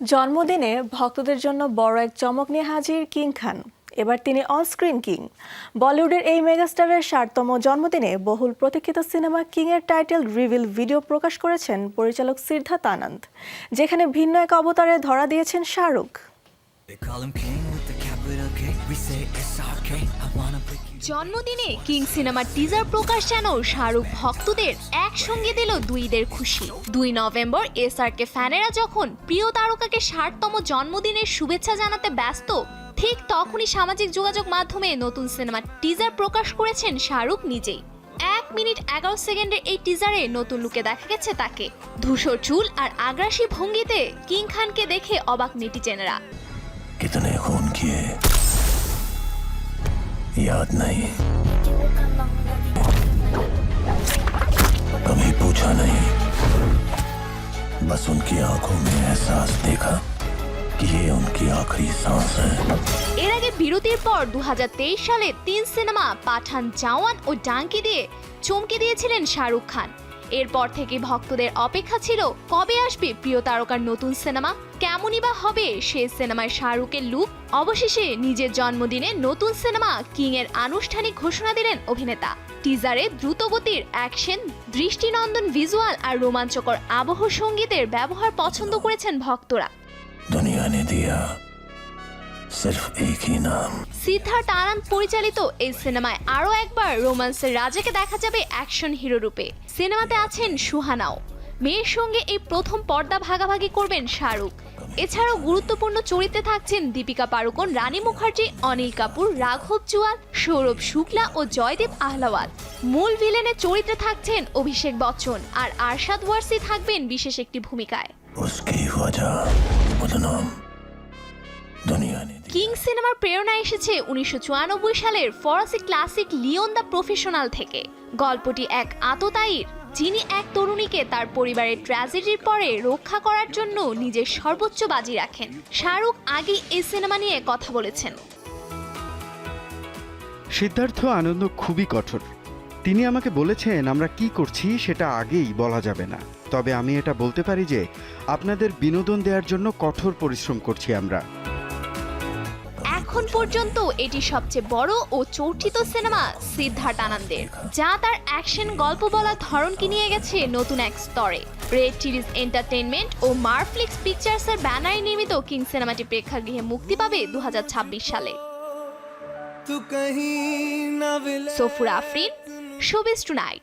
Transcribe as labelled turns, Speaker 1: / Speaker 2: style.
Speaker 1: জন্মদিনে ভক্তদের জন্য বড় এক চমক নিয়ে হাজির কিং খান। এবার তিনি অনস্ক্রিন কিং। বলিউডের এই মেগাস্টারের ষাটতম জন্মদিনে বহুল প্রতীক্ষিত সিনেমা কিং এর টাইটেল রিভিল ভিডিও প্রকাশ করেছেন পরিচালক সিদ্ধার্থ আনন্দ, যেখানে ভিন্ন এক অবতারে ধরা দিয়েছেন শাহরুখ।
Speaker 2: জন্মদিনে কিং সিনেমার টিজার প্রকাশ যেন শাহরুখ ভক্তদের একসঙ্গে দিল দুই ঈদের খুশি। দুই নভেম্বর এস এসআরকে ফ্যানেরা যখন প্রিয় তারকাকে ষাটতম জন্মদিনের শুভেচ্ছা জানাতে ব্যস্ত ঠিক তখনই সামাজিক যোগাযোগ মাধ্যমে নতুন সিনেমার টিজার প্রকাশ করেছেন শাহরুখ নিজেই। এক মিনিট এগারো সেকেন্ডের এই টিজারে নতুন লুকে দেখা গেছে তাকে। ধূসর চুল আর আগ্রাসী ভঙ্গিতে কিং খানকে দেখে অবাক নেটিজেনেরা।
Speaker 3: कितने खून किए याद नहीं कभी पूछा नहीं बस उनकी आंखों में एहसास देखा कि ये उनकी आखिरी सांस है
Speaker 2: এর আগে বিরতির পর দু সালে তিন সিনেমা পাঠান জওয়ান ও ডাঙ্কি দিয়ে চমকে দিয়েছিলেন শাহরুখ খান এরপর থেকে ভক্তদের অপেক্ষা ছিল, কবে আসবে প্রিয় তারকার নতুন সিনেমা? কেমনই বা হবে সে সিনেমায় শাহরুখের লুক অবশেষে নিজের জন্মদিনে নতুন সিনেমা কিং এর আনুষ্ঠানিক ঘোষণা দিলেন অভিনেতা। টিজারে দ্রুতগতির অ্যাকশন, দৃষ্টিনন্দন ভিজুয়াল আর রোমাঞ্চকর আবহ সঙ্গীতের ব্যবহার পছন্দ করেছেন ভক্তরা।
Speaker 3: দুনিয়া সিরফ এক নাম
Speaker 2: সিদ্ধার্থ আনন্দ পরিচালিত এই সিনেমায় আরও একবার রোমান্সের রাজাকে দেখা যাবে অ্যাকশন হিরো রূপে। সিনেমাতে আছেন সুহানাও। মেয়ের সঙ্গে এই প্রথম পর্দা ভাগাভাগি করবেন শাহরুখ। এছাড়াও গুরুত্বপূর্ণ চরিত্রে থাকছেন দীপিকা পাড়ুকোন রানী মুখার্জি অনিল কাপুর রাঘব চুয়াল সৌরভ শুক্লা ও জয়দেব আহলাওয়াল মূল ভিলেনের চরিত্রে থাকছেন অভিষেক বচ্চন আর আরশাদ ওয়ার্সি থাকবেন বিশেষ একটি ভূমিকায়। কিং সিনেমার প্রেরণা এসেছে উনিশশো সালের ফরাসি ক্লাসিক লিওন দ্য প্রফেশনাল থেকে। গল্পটি এক আততায়ীর, যিনি এক তরুণীকে তার পরিবারের ট্র্যাজেডির পরে রক্ষা করার জন্য নিজের সর্বোচ্চ বাজি রাখেন। শাহরুখ আগেই এই সিনেমা নিয়ে কথা বলেছেন।
Speaker 4: সিদ্ধার্থ আনন্দ খুবই কঠোর। তিনি আমাকে বলেছেন, আমরা কি করছি সেটা আগেই বলা যাবে না। তবে আমি এটা বলতে পারি যে, আপনাদের বিনোদন দেওয়ার জন্য কঠোর পরিশ্রম করছি আমরা।
Speaker 2: এখন পর্যন্ত এটি সবচেয়ে বড় ও চর্চিত সিনেমা সিদ্ধার্থ আনন্দের যা তার অ্যাকশন গল্প বলার ধরনকে নিয়ে গেছে নতুন এক স্তরে। রেড সিরিজ এন্টারটেনমেন্ট ও মার্ফ্লিক্স পিকচার্সের ব্যানারে নির্মিত কিং সিনেমাটি প্রেক্ষাগৃহে মুক্তি পাবে দু
Speaker 5: হাজার
Speaker 2: ছাব্বিশ সালে। Safur Afrin
Speaker 5: showbiz tonight.